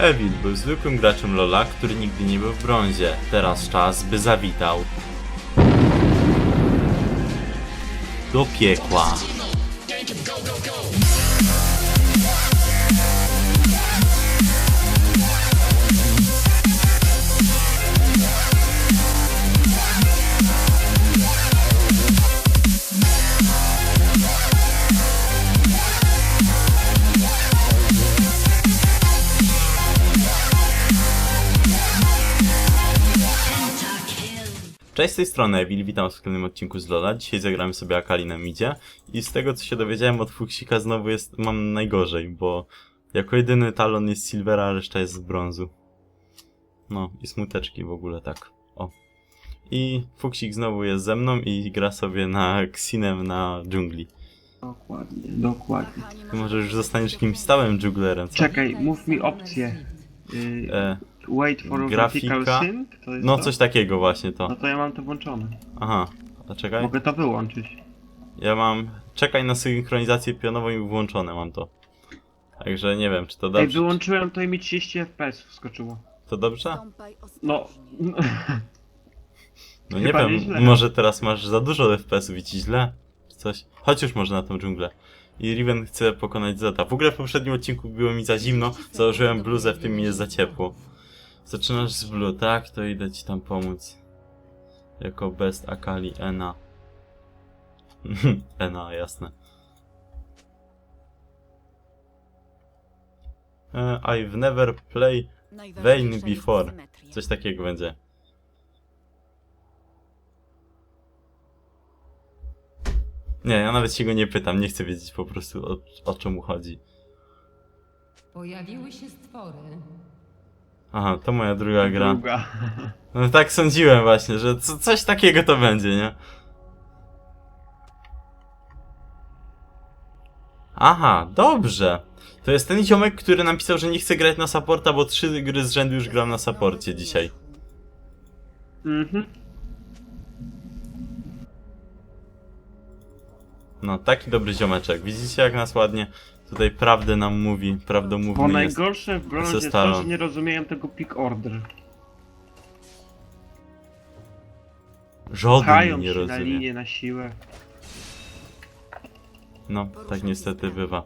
Evil był zwykłym graczem Lola, który nigdy nie był w brązie. Teraz czas, by zawitał. Do piekła. Cześć z tej strony Evil, witam w kolejnym odcinku z Lola. Dzisiaj zagramy sobie Akali na midzie i z tego co się dowiedziałem od Fuksika znowu jest, mam najgorzej, bo jako jedyny talon jest Silvera, a reszta jest z brązu. No i smuteczki w ogóle, tak. O. I Fuksik znowu jest ze mną i gra sobie na Xinem na dżungli. Dokładnie, dokładnie. Ty może już zostaniesz kimś stałym dżunglerem, co? Czekaj, mów mi opcję. Y, E, wait for grafika. sync? To jest no to? coś takiego właśnie to. No to ja mam to włączone. Aha, a czekaj. Mogę to wyłączyć. Ja mam. Czekaj na synchronizację pionową i włączone mam to. Także nie wiem, czy to Ej, dobrze. wyłączyłem to i mi 30 FPS wskoczyło. To dobrze? No, No nie Chyba wiem, może teraz masz za dużo FPS-ów i ci źle, czy coś. Chodź już może na tą dżunglę. I Riven chce pokonać Zeta. W ogóle w poprzednim odcinku było mi za zimno, założyłem bluzę, w tym mi jest za ciepło. Zaczynasz z blue, tak? To idę ci tam pomóc. Jako best Akali Ena. Ena, jasne. E, I've never play Vayne before. Coś takiego będzie. Nie, ja nawet się go nie pytam, nie chcę wiedzieć po prostu o, o czym chodzi. Pojawiły się stwory. Aha, to moja druga gra. druga. No tak sądziłem właśnie, że co, coś takiego to będzie, nie? Aha, dobrze. To jest ten ziomek, który napisał, że nie chce grać na supporta, bo trzy gry z rzędu już gram na supporcie dzisiaj. Mhm. No, taki dobry ziomeczek. Widzicie jak nas ładnie tutaj prawdę nam mówi, Bo prawdomówny jest. najgorsze w brązie jest to, że nie rozumieją tego pick order. Żaden Pchają nie się na rozumie. linię, na siłę. No, tak niestety bywa.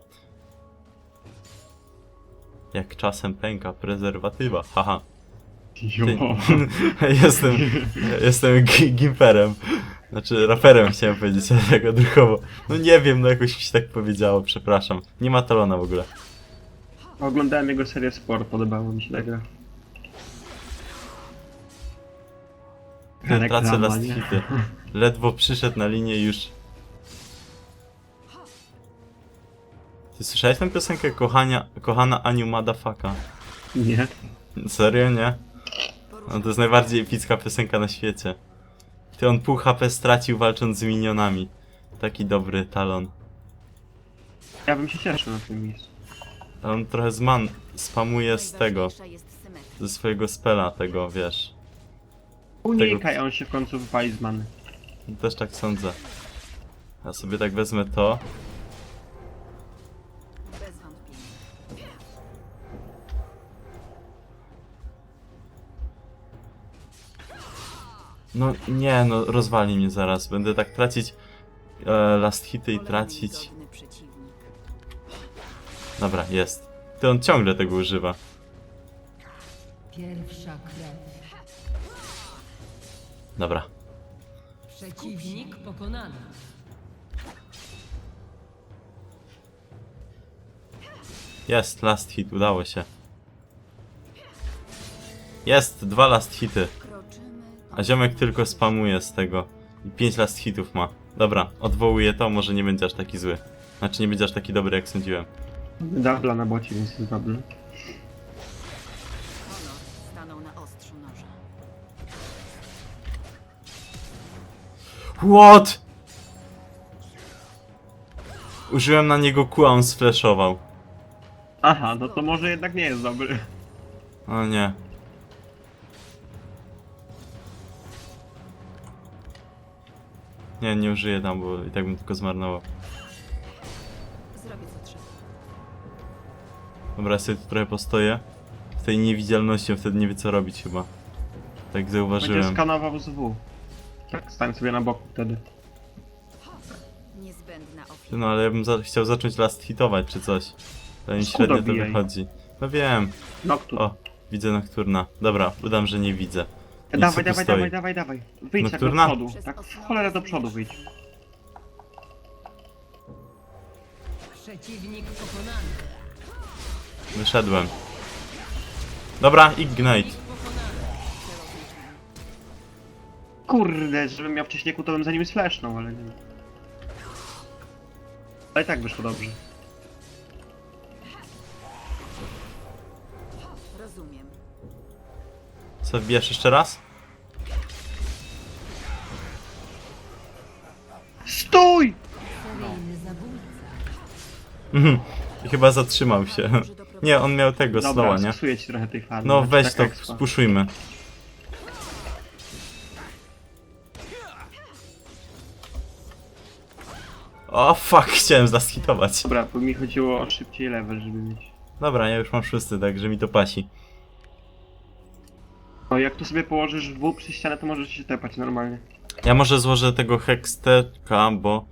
Jak czasem pęka prezerwatywa, haha. Jo. Ty, jestem, jestem gi- gimperem. Znaczy raperem chciałem powiedzieć, ale tak odruchowo. No nie wiem, no jakoś mi się tak powiedziało, przepraszam. Nie ma talona w ogóle. Oglądałem jego serię Sport, podobało mi się ta gra. Tracę Reklama, last nie? hity. Ledwo przyszedł na linię już. Ty słyszałeś tę piosenkę kochania, kochana Aniu Madafaka? Nie. Serio, nie? No to jest najbardziej epicka piosenka na świecie. Ty on pół HP stracił walcząc z minionami. Taki dobry talon. Ja bym się cieszył na tym miejscu. On trochę z man spamuje z tego, ze swojego spela tego, wiesz. Unikaj, on się w końcu wypali z many. Też tak sądzę. Ja sobie tak wezmę to. No nie, no rozwali mnie zaraz. Będę tak tracić e, last hity i tracić. Dobra, jest. Ty on ciągle tego używa. Pierwsza krew. Dobra. Przeciwnik pokonany. Jest, last hit, udało się. Jest, dwa last hity. A ziomek tylko spamuje z tego. I 5 last hitów ma. Dobra, odwołuję to, może nie będzie aż taki zły. Znaczy nie będzie aż taki dobry jak sądziłem. Dubla na bocie, więc jest dobry. honor stanął na ostrzu noża. What? Użyłem na niego Q, a on sflashował. Aha, no to może jednak nie jest dobry. O nie. Nie, nie użyję tam, bo i tak bym tylko zmarnował. Zrobię co trzeba. Dobra, ja sobie tu trochę postoję. tej niewidzialności, on wtedy nie wie co robić chyba. Tak Będzie zauważyłem. skanował z W. Tak, stań sobie na boku wtedy. Niezbędna ofiara. No ale ja bym za chciał zacząć last hitować czy coś. Ale mi Skudo średnio to bijaj. wychodzi. No wiem. Noctur. O, widzę Nocturna. Dobra, udam, że nie widzę. Dawaj, dawaj, stoi? dawaj, dawaj, dawaj. Wyjdź tak do Nocturna? przodu. Tak w cholerę do przodu wyjdź. Przeciwnik pokonany. Wyszedłem. Dobra, Ignite. Kurde, żebym miał wcześniej to bym za nim slashnął, ale nie. Ale i tak wyszło dobrze. Co, wbijasz jeszcze raz? STÓJ! Mhm. I chyba zatrzymał się. Nie, on miał tego Dobra, slowa, nie? sksuję ci trochę tej farmy. No Znaczy, weź tak to, expa. spuszujmy. O fuck, chciałem zaskitować. Dobra, bo mi chodziło o szybciej level, żeby mieć. Dobra, ja już mam szósty, także mi to pasi. No jak tu sobie położysz W przy ścianę, to możesz się tepać normalnie. Ja może złożę tego Hexteka, bo,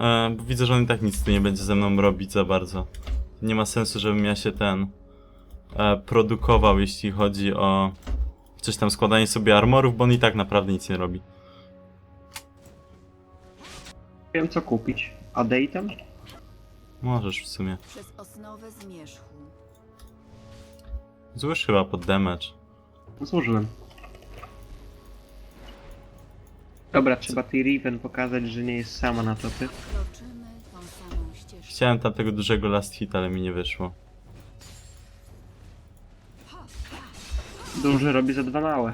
e, bo widzę, że on i tak nic tu nie będzie ze mną robić za bardzo. Nie ma sensu, żebym ja się ten e, produkował, jeśli chodzi o coś tam składanie sobie armorów, bo on i tak naprawdę nic nie robi. Wiem co kupić. A datem? Możesz w sumie. Przez osnowę zmierzchu. Złóż chyba pod damage. Złożyłem. Dobra, trzeba tej Riven pokazać, że nie jest sama na topy. Kroczymy tą samą ścieżką. Chciałem tamtego dużego last hit, ale mi nie wyszło. Duży robi za dwa małe.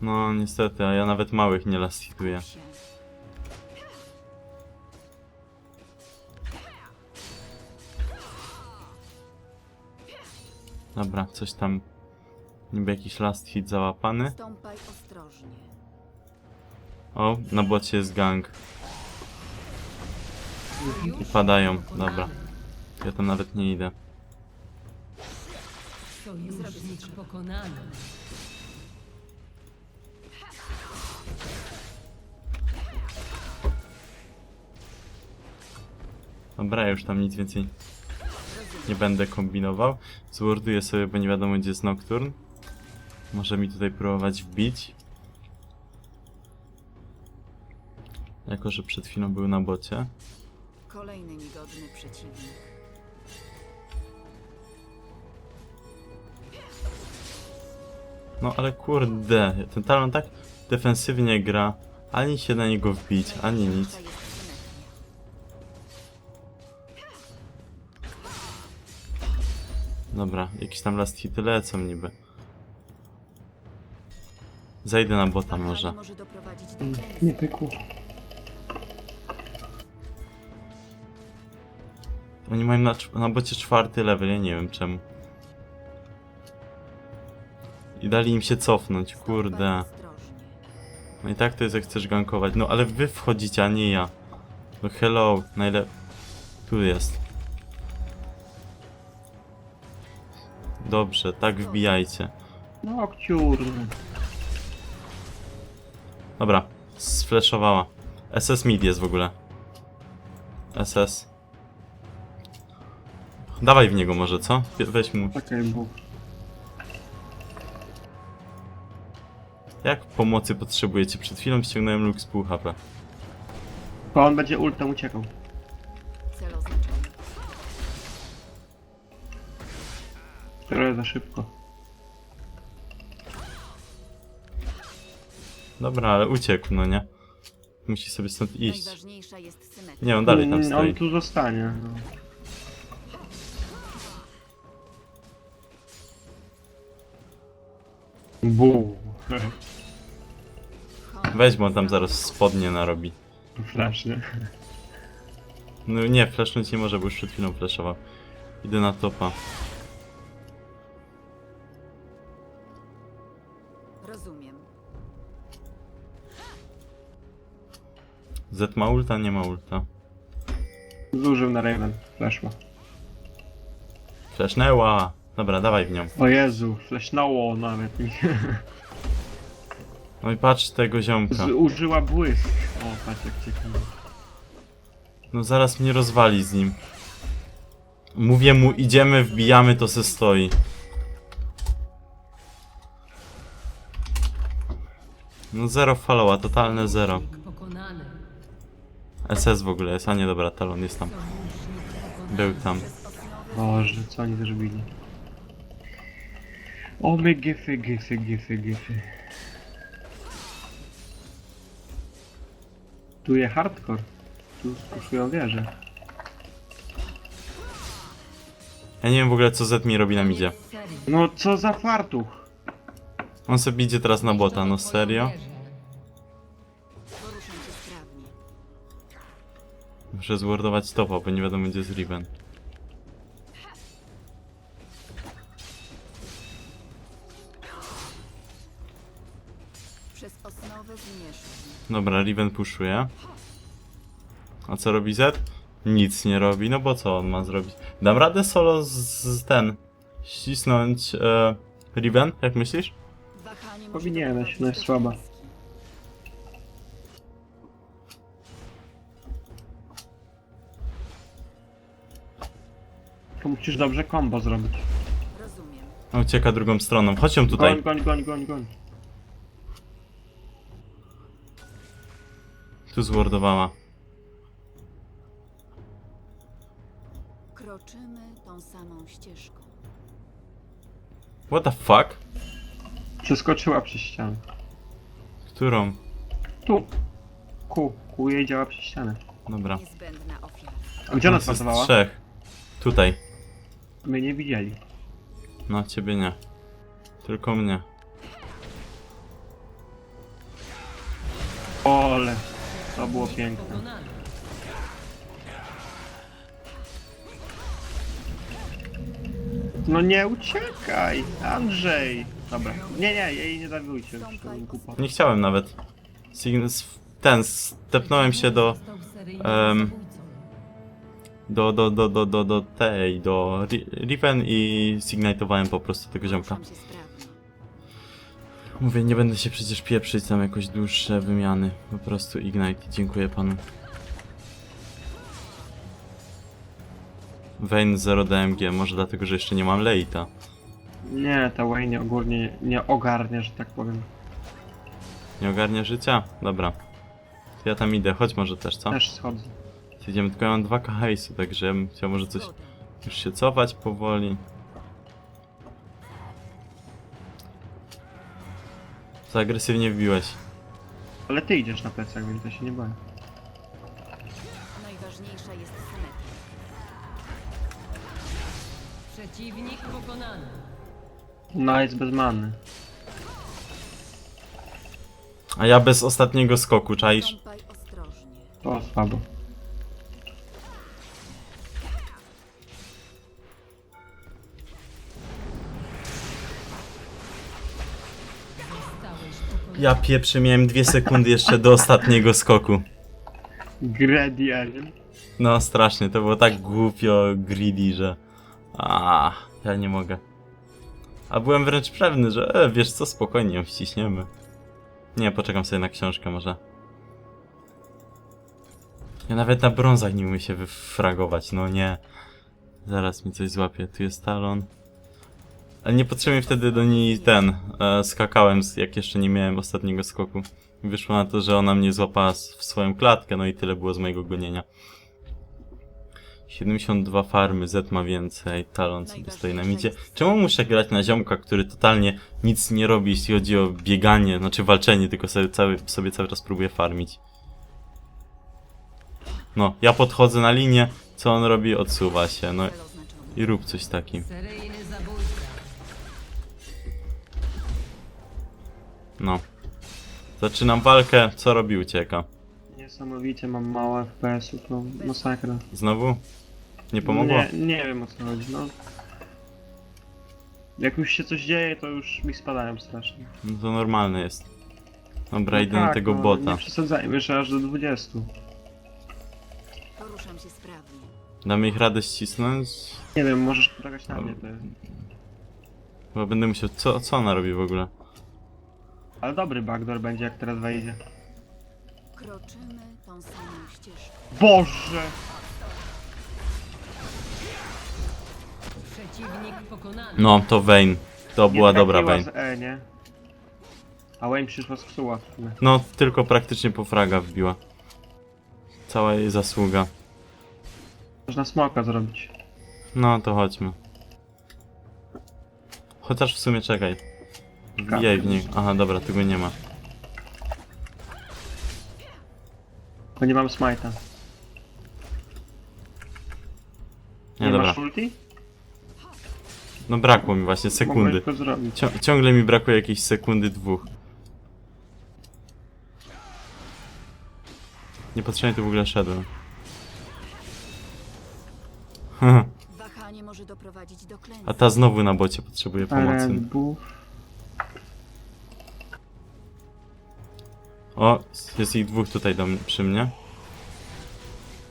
No niestety, a ja nawet małych nie last hituję. Się. Dobra, coś tam. Niby jakiś last hit załapany. Stąpaj ostrożnie. O, na bocie jest gang. I padają, dobra. Ja tam nawet nie idę. Sojusznik pokonany. Dobra, ja już tam nic więcej nie będę kombinował. Zworduję sobie, bo nie wiadomo gdzie jest Nocturne. Może mi tutaj próbować wbić. Jako, że przed chwilą był na bocie. Kolejny niegodny przeciwnik. No ale kurde, ten talon tak defensywnie gra. Ani się na niego wbić, ani nic. Dobra, jakieś tam last hity lecą niby. Zajdę na bota może. może doprowadzić do klęski. Nie pykło. Oni mają na, cz- na bocie czwarty level, ja nie wiem czemu. I dali im się cofnąć, kurde. No i tak to jest jak chcesz gankować. No ale wy wchodzicie, a nie ja. No hello, najle... Tu jest. Dobrze, tak wbijajcie. No, kciur. Dobra, sfleszowała. SS mid jest w ogóle. SS. Dawaj w niego może, co? Weź mu. Czekaj, bo... Jak pomocy potrzebujecie? Przed chwilą ściągnąłem luk z pół HP. To on będzie ultem uciekał. Cel oznaczony. Trochę za szybko. Dobra, ale uciekł, no nie? Musi sobie stąd iść. Najważniejsza jest symetria. Nie, on dalej tam Mm, stoi. On tu zostanie. No. Buu. Weź, bo on tam zaraz spodnie narobi. Strasznie. No nie, flashnąć nie może, bo już przed chwilą flashował. Idę na topa. Z ma ulta? Nie ma ulta. Zużył na Raven. Flashma. Flashnęła! Dobra, dawaj w nią. O Jezu, flashnęło nawet mi. No i patrz tego ziomka. Z- Użyła błysk. O, patrz jak ciekawe. No zaraz mnie rozwali z nim. Mówię mu, idziemy, wbijamy, to se stoi. No zero followa, totalne zero. SS w ogóle jest, a nie dobra, talon jest tam. Był tam. Boże, co oni zrobili? O my gyfy, gyfy, gyfy, gyfy. Tu je hardcore. Tu spuszują wieże. Ja nie wiem w ogóle co Z mi robi na midzie. No co za fartuch? On sobie idzie teraz na bota, no serio? Poruszam się sprawnie. Muszę zwordować topa, bo nie wiadomo gdzie jest Riven. Przez osnowę zmierzch. Dobra, Riven pushuje. A co robi Z? Nic nie robi, no bo co on ma zrobić? Dam radę solo z, z ten... ścisnąć e, Riven, jak myślisz? Wahanie może Powinieneś, no jest do słaba. To musisz dobrze combo zrobić. Rozumiem. Ucieka drugą stroną. Chodź ją tutaj. Goń, goń, goń, goń. Tu zwordowała. Kroczymy tą samą ścieżką. What the fuck? Przeskoczyła przez ścianę. Którą? Tu. Ku. Ku jej działa przez ścianę. Dobra. Niezbędna ofiara. A gdzie ona Nas jest trzech. Tutaj. My nie widzieli. No, ciebie nie. Tylko mnie. Ole. To było piękne. Pokonany. No nie uciekaj, Andrzej. Dobra. Nie, nie, jej nie zabijcie. już, to był głupot. Nie chciałem nawet. Sign- s- Ten, stepnąłem się do... Został em. Do, do, do, do, do, do tej, do Ri- Riven i signatowałem po prostu tego ziomka. Mówię, nie będę się przecież pieprzyć tam jakoś dłuższe wymiany. Po prostu Ignite. Dziękuję panu. Vayne 0 DMG, może dlatego, że jeszcze nie mam Leita. Nie, ta Wayne ogólnie nie ogarnia, że tak powiem. Nie ogarnia życia? Dobra. To ja tam idę, chodź może też, co? Też schodzę. Idziemy, tylko ja mam 2 hejsu, także ja bym chciał może coś już się cofać powoli. Za agresywnie wbiłeś. Ale ty idziesz na plecach, więc ja się nie boję. Najważniejsza jest symetria. Przeciwnik pokonany. No jest bez many. A ja bez ostatniego skoku, czaisz? Stąpaj ostrożnie. To słabo. Ja pieprzy, miałem dwie sekundy jeszcze do ostatniego skoku. Grady Alien. No strasznie, to było tak głupio greedy, że... A, ja nie mogę. A byłem wręcz pewny, że e, wiesz co, spokojnie ją wciśniemy. Nie, poczekam sobie na książkę może. Ja nawet na brązach nie umiem się wyfragować, no nie. Zaraz mi coś złapie, tu jest talon. Ale niepotrzebnie wtedy do niej ten, e, skakałem, jak jeszcze nie miałem ostatniego skoku. Wyszło na to, że ona mnie złapała w swoją klatkę, no i tyle było z mojego gonienia. 72 farmy, Z ma więcej, Talon sobie stoi na midzie. Czemu muszę grać na ziomka, który totalnie nic nie robi, jeśli chodzi o bieganie, znaczy walczenie, tylko sobie cały, sobie cały czas próbuje farmić? No, ja podchodzę na linię, co on robi? Odsuwa się, no i rób coś takim. No. Zaczynam walkę, co robi? Ucieka. Niesamowicie mam mało FPS-ów, to masakra. Znowu? Nie pomogło? Nie, nie wiem o co chodzi, no. Jak już się coś dzieje, to już mi spadają strasznie. No to normalne jest. Dobra, No idę na tak, tego no, bota. Nie przesadzajmy, jeszcze aż do 20. Poruszam się sprawnie. Damy ich radę ścisnąć? Nie wiem, możesz poczekać na mnie, to Bo będę musiał... Co, co ona robi w ogóle? Ale dobry backdoor będzie jak teraz wejdzie. Kroczymy tą samą ścieżką. Boże! Przeciwnik pokonany. No, to Vayne. To Nie była dobra trafiła Vayne. z E, nie? A Wayne przyszła z psuła. No, tylko praktycznie po fraga wbiła. Cała jej zasługa. Można smoka zrobić. No, to chodźmy. Chociaż w sumie czekaj. Wbijaj w nich. Aha, dobra, tego nie ma. Bo nie mam smite'a. Nie, Nie dobra. masz ulti? No brakło mi właśnie sekundy. Zrobić. Cią ciągle mi brakuje jakiejś sekundy, dwóch. Niepotrzebnie tu w ogóle szedłem. Wahanie może doprowadzić do klęski. A ta znowu na bocie potrzebuje pomocy. Red Bull. O, jest ich dwóch tutaj do mnie, przy mnie.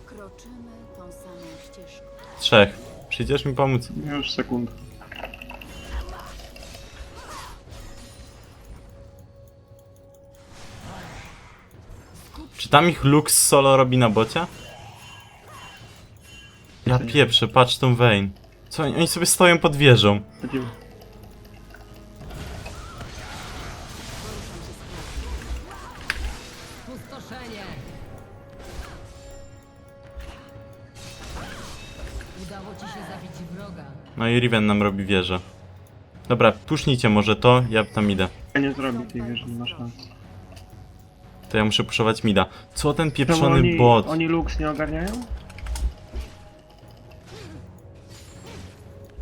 Kroczymy tą samą ścieżką. Trzech. Przyjdziesz mi pomóc? Już sekund. Czy tam ich Lux solo robi na bocie? Ja pieprzę, patrz tą Vayne. Co, oni, oni sobie stoją pod wieżą. I Riven nam robi wieżę. Dobra, pusznijcie może to, ja tam idę. Ja nie zrobię tej wieży, nie ma szans. To ja muszę puszować mida. Co ten Czemu pieprzony oni, bot? oni Lux nie ogarniają?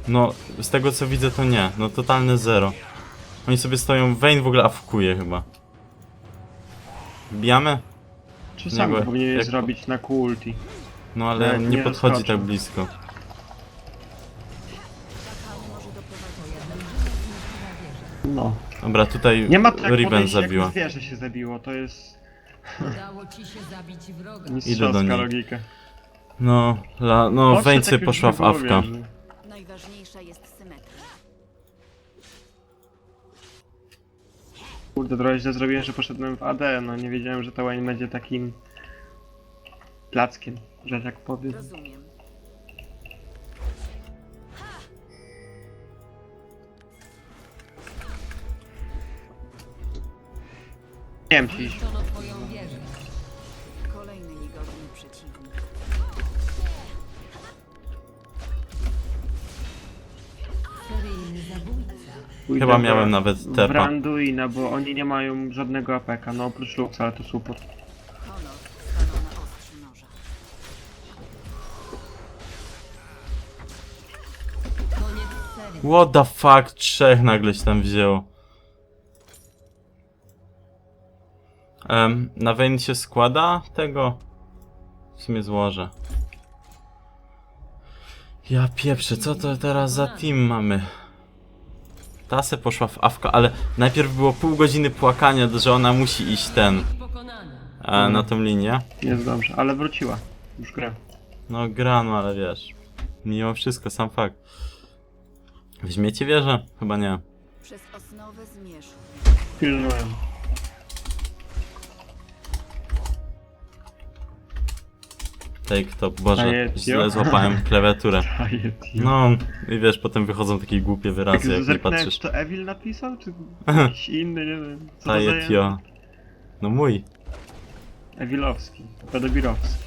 No, z tego co widzę to nie. No totalne zero. Oni sobie stoją, Vayne w ogóle awkuje chyba. Wbijamy? Czy Nie, bo powinien jak- zrobić na kulti? No ale Nie, nie nie podchodzi tak blisko. No. Dobra, tutaj Nie ma tak Riven podejść, zabiła. jak zwierzę się zabiło, to jest Udało ci się zabić wroga. Idę do mistrzowska niej. logika. No, la, no Vayne tak już poszła w było wieży. Najważniejsza jest symetria. Kurde, trochę źle zrobiłem, że poszedłem w AD, no nie wiedziałem, że ta Wayne będzie takim plackiem, że tak powiem. Rozumiem. Nie wiem, ci Zniszczono twoją wieżę. Kolejny niegodny przeciwnik. Seryjny zabójca. pójdę Chyba miałem nawet tepa. Randuina, bo oni nie mają żadnego APK, no oprócz Lux, ale to super. Honor stanął na ostrzu noża. Koniec serii. What the fuck, trzech nagle się tam wzięło. Em, na Vayne się składa tego? W sumie złożę. Ja pieprzę, co to teraz za team mamy? Tasę poszła w awka, ale najpierw było pół godziny płakania, że ona musi iść ten, e, na tą linię. Jest dobrze, ale wróciła. Już gra. No gra, no ale wiesz, mimo wszystko, sam fakt. Weźmiecie wieżę? Chyba nie. Przez osnowę zmierzchu. Pilnuję. Take top, boże, źle złapałem klawiaturę. No, i wiesz, potem wychodzą takie głupie wyrazy, jak nie zerknąłem, patrzysz. czy to Evil napisał, czy jakiś inny, nie wiem. Co to za Daję język? tio. No mój, Evilowski, pedobirowski.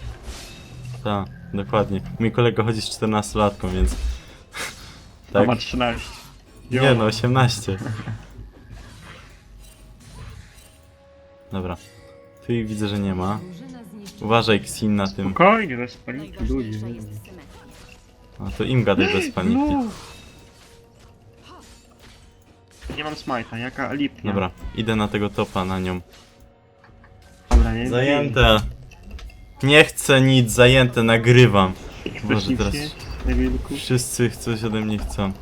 tak, dokładnie. Mój kolega chodzi z 14-latką, więc... Tak, ma 13. nie no, 18. Dobra. Tu ich widzę, że nie ma. Uważaj, Xin, na tym. Spokojnie, bez paniki, ludzie. Nie wiem. symetria. A to im gadaj bez paniki. No. Nie mam smite'a, jaka lipnia. Dobra, idę na tego topa, na nią. Dobra, nie Zajęte. Nie chcę nic, zajęte, nagrywam. Boże, nic teraz wszyscy coś ode mnie chcą.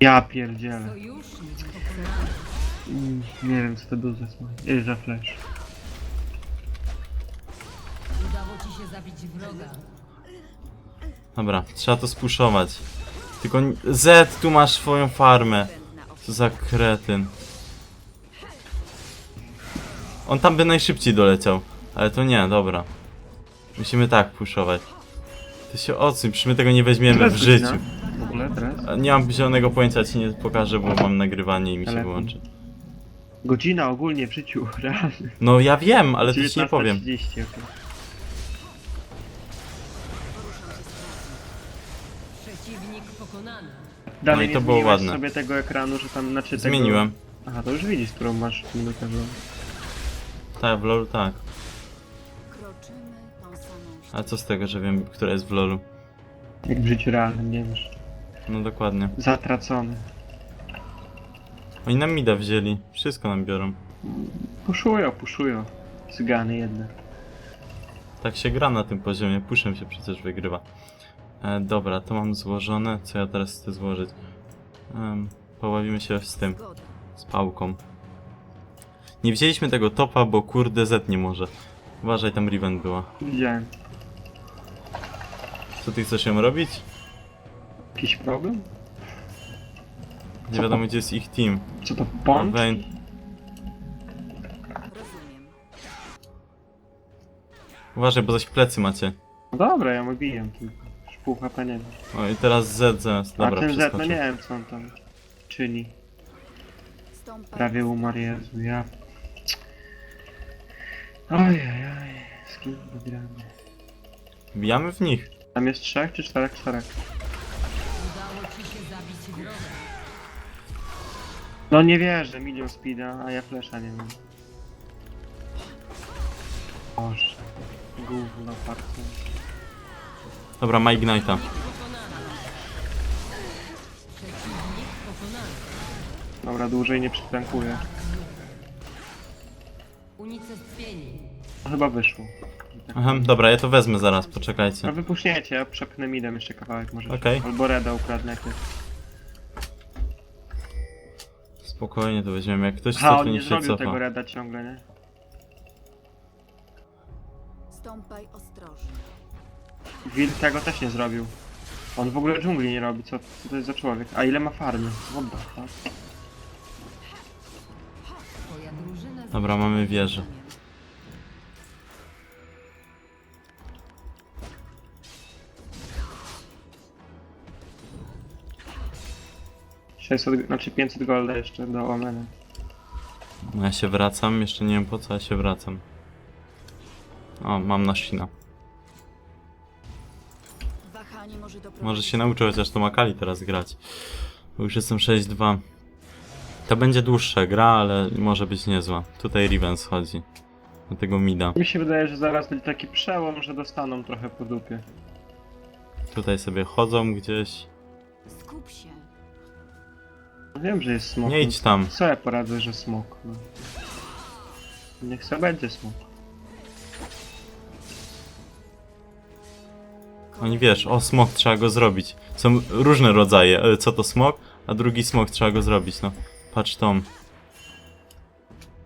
Ja pierdzielę. Sojusznik pokonany. Mm, Nie wiem, co to był za smite. Yy, za flash. Udało ci się zabić wroga. Dobra, trzeba to spuszować. Tylko Z, tu masz swoją farmę. Co za kretyn. On tam by najszybciej doleciał. Ale to nie, dobra. Musimy tak puszować. Ty się odsuń, przecież my tego nie weźmiemy w Teraz życiu. godzina. W ogóle teraz? Nie mam zielonego pojęcia, ci nie pokażę, bo mam nagrywanie i mi się Telefon. wyłączy. Godzina ogólnie w życiu, realnie. No ja wiem, ale to ci nie powiem. 19:30, okej. Przeciwnik pokonany. Dalej No i to nie było zmieniłeś ładne. sobie tego ekranu, że tam znaczy tego... Zmieniłem. Aha, to już widzisz, którą masz minutę było. Tak, w LoL tak. Kroczymy tą samą ścieżką. A co z tego, że wiem, która jest w LoLu? Jak w życiu realnym, nie wiesz. No dokładnie. Zatracony. Oni nam mida wzięli. Wszystko nam biorą. Puszują, puszują. Cygany jedne. Tak się gra na tym poziomie. Puszem się przecież wygrywa. E, dobra, to mam złożone. Co ja teraz chcę złożyć? Um, pobawimy się z tym. Z pałką. Nie wzięliśmy tego topa, bo kurde Z nie może. Uważaj, tam Riven była. Widziałem. Co ty chcesz ją robić? Jakiś problem? Nie Co wiadomo gdzie jest ich team. Co to, pącz? Vayne- Rozumiem. Uważaj, bo zaś plecy macie. No dobra, ja mu biję tylko. Już pół HP nie ma. O i teraz Z. Dobra, A ten Z, no przeskoczył. nie wiem co on tam czyni. Stąpaj Prawie umarł, Jezu, ja... Ojej, z kim wygramy? Bijamy w nich. Tam jest trzech czy czterech? Czterech. No nie wierzę, milion speeda, a ja flesza nie mam. Boże. Gówno, parkour. Dobra, ma Ignite'a. Dobra, dłużej nie przytankuję. Unicestwieni. No, chyba wyszło. Aha, dobra, ja to wezmę zaraz, No poczekajcie. wypuśniecie, ja przepchnę midem jeszcze kawałek może. Okej. Albo reda ukradnę jakieś. Spokojnie to weźmiemy. Jak ktoś Ha, chce, to on nie niech się zrobił cofa. tego reda ciągle, nie? Stąpaj ostrożnie. Will tego też nie zrobił. On w ogóle dżungli nie robi, co, co to jest za człowiek? A ile ma farmy? Dobra, mamy wieżę. 600, znaczy 500 golda jeszcze do Omena. No ja się wracam, jeszcze nie wiem po co ja się wracam. O, mam na Shina. Wahanie może doprowadzić... Może się nauczę chociaż to Makali teraz grać. Bo już jestem 6-2. To będzie dłuższa gra, ale może być niezła. Tutaj Riven schodzi. Do tego mida. Mi się wydaje, że zaraz będzie taki przełom, że dostaną trochę po dupie. Tutaj sobie chodzą gdzieś. Skup się. No Wiem, że jest smok. Nie idź tam. Co ja poradzę, że smok? No. Niech sobie będzie smok. Oni wiesz, o smok trzeba go zrobić. Są różne rodzaje. E, Co to smok? A drugi smok trzeba go zrobić, no. Patrz tom.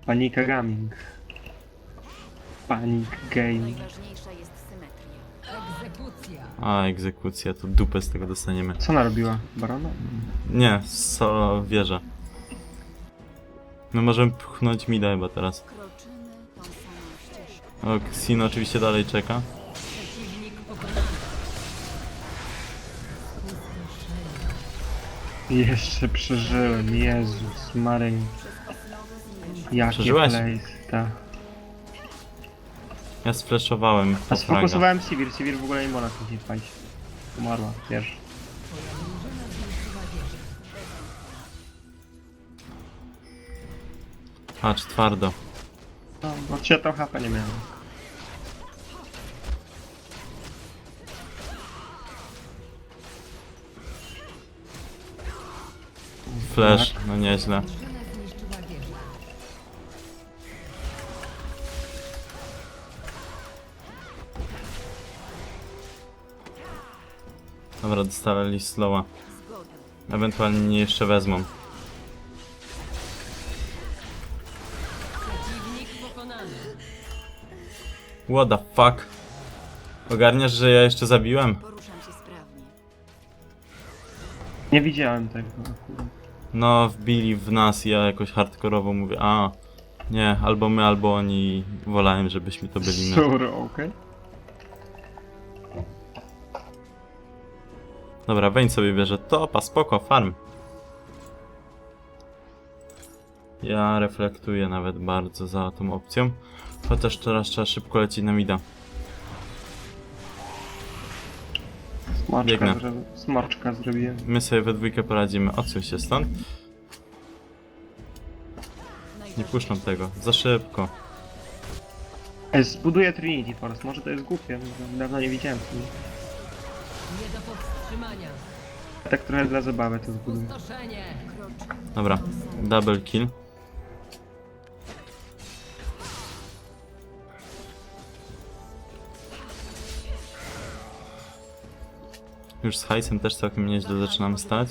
Panika gaming. Panic game. Najważniejsza jest. A, egzekucja, to dupę z tego dostaniemy. Co ona robiła? Barona? Nie, solo wieża. My możemy pchnąć mida chyba teraz. O, Xin oczywiście dalej czeka. Jeszcze przeżyłem, Jezus Maryj. Przeżyłeś? place, ta. Ja sfleszowałem A sfokusowałem Sivir, Sivir w ogóle nie mogła z nie wpaść. Umarła, wiesz. Patrz, twardo. No, bo ja tam HP nie miałem. Flash, no nieźle. Dobra, dostali slowa. Ewentualnie mnie jeszcze wezmą. What the fuck? Ogarniasz, że ja jeszcze zabiłem? Poruszam się sprawnie. Nie widziałem tego akurat. No, wbili w nas i ja jakoś hardkorowo mówię, a nie, albo my, albo oni. Wolałem, żebyśmy to byli my. Sorry, okej. Dobra, Wayne sobie bierze topa, spoko, farm. Ja reflektuję nawet bardzo za tą opcją. Chociaż teraz trzeba szybko lecieć na mida. Biegnę. zro... Smaczka zrobiłem. My sobie we dwójkę poradzimy. Odsuń się stąd. Nie puszczą tego. Za szybko. Ej, zbuduję Trinity Force, może to jest głupie, no, dawno nie widziałem Trinity. Nie do powstrzymania. Tak trochę dla zabawy to zbuduję. Pustoszenie. Dobra, double kill. Już z hajsem też całkiem nieźle zaczynam stać.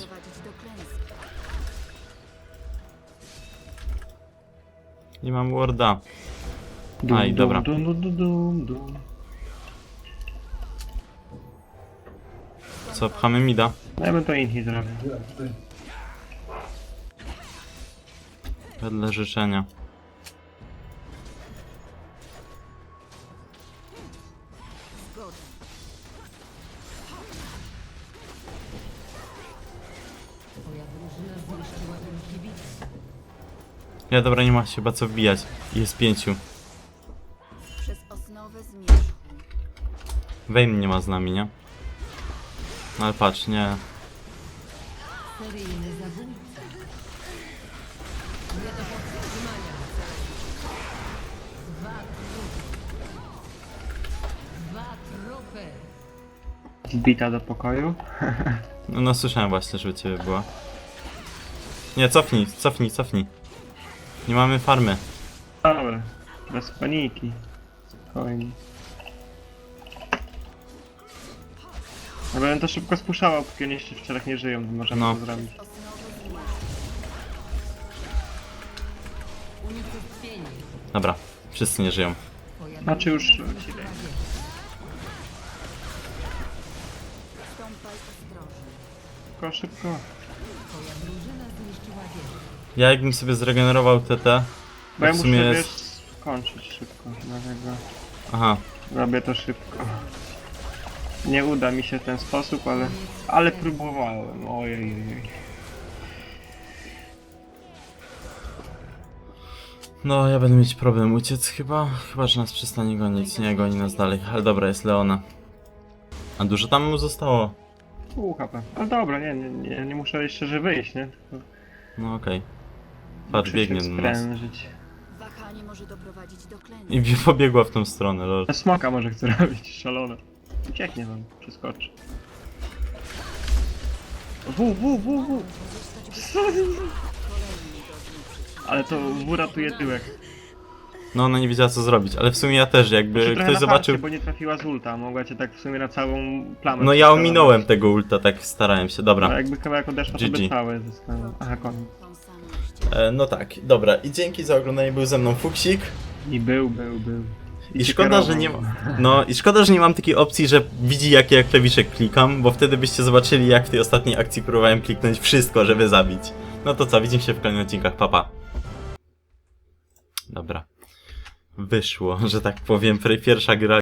I mam warda. Aj, dobra. Dum, dum, dum, dum, dum. Co, pchamy mida? No ja bym to inni zrobił. Wedle życzenia. Ja dobra, nie ma się chyba co wbijać. Jest pięciu. Przez osnowę zmierzchu. Wayne nie ma z nami, nie? No ale patrz, nie. Seryjny zabójca. Nie do powstrzymania. Dwa trupy. Dwa trupy. Wbita do pokoju. No, no słyszałem właśnie, że u ciebie była. Nie, cofnij, cofnij, cofnij. Nie mamy farmy. Dobra, bez paniki. Spokojnie. Ja będę to szybko spuszczał, póki oni jeszcze w czterech nie żyją, możemy No. to zrobić. Dobra, wszyscy nie żyją. Twoja Znaczy już. Stąpaj ostrożnie. Szybko, szybko. Twoja drużyna zniszczyła wieżę. Ja jakbym sobie zregenerował TT, Bo ja w muszę sumie wiesz, jest- skończyć szybko, dlatego Aha, robię to szybko. Nie uda mi się w ten sposób, ale, ale próbowałem. Ojej, no ja będę mieć problem uciec chyba, chyba że nas przestanie gonić, nie goni nas dalej, ale dobra, jest Leona. A dużo tam mu zostało? Pół HP. No dobra, nie, nie, nie, nie muszę jeszcze że wyjść, nie? Tylko No okej. Patrz, muszę się biegnie do nas. sprężyć. Wahanie może doprowadzić do klęski. I pobiegła w tą stronę, lol. Smoka może chce robić, szalone. Ucieknie wam, przeskoczy. W, w, w, w. Ale to W ratuje tyłek. No ona nie wiedziała co zrobić, ale w sumie ja też, jakby trochę ktoś na zobaczył... bo nie trafiła z ulta, mogła cię tak w sumie na całą plamę. No ja przecelować. ominąłem tego ulta, tak starałem się, A dobra. jakby kawałek odeszła, to GG. by całe zyskała. Aha, koniec. E, no tak, dobra. I dzięki za oglądanie, był ze mną Fuksik. I był, był, był. I szkoda, że nie. No i szkoda, że nie mam takiej opcji, że widzi jakie ja klawisze klikam, bo wtedy byście zobaczyli jak w tej ostatniej akcji próbowałem kliknąć wszystko, żeby zabić. No to co, widzimy się w kolejnych odcinkach, papa. Dobra. Wyszło, że tak powiem, pierwsza gra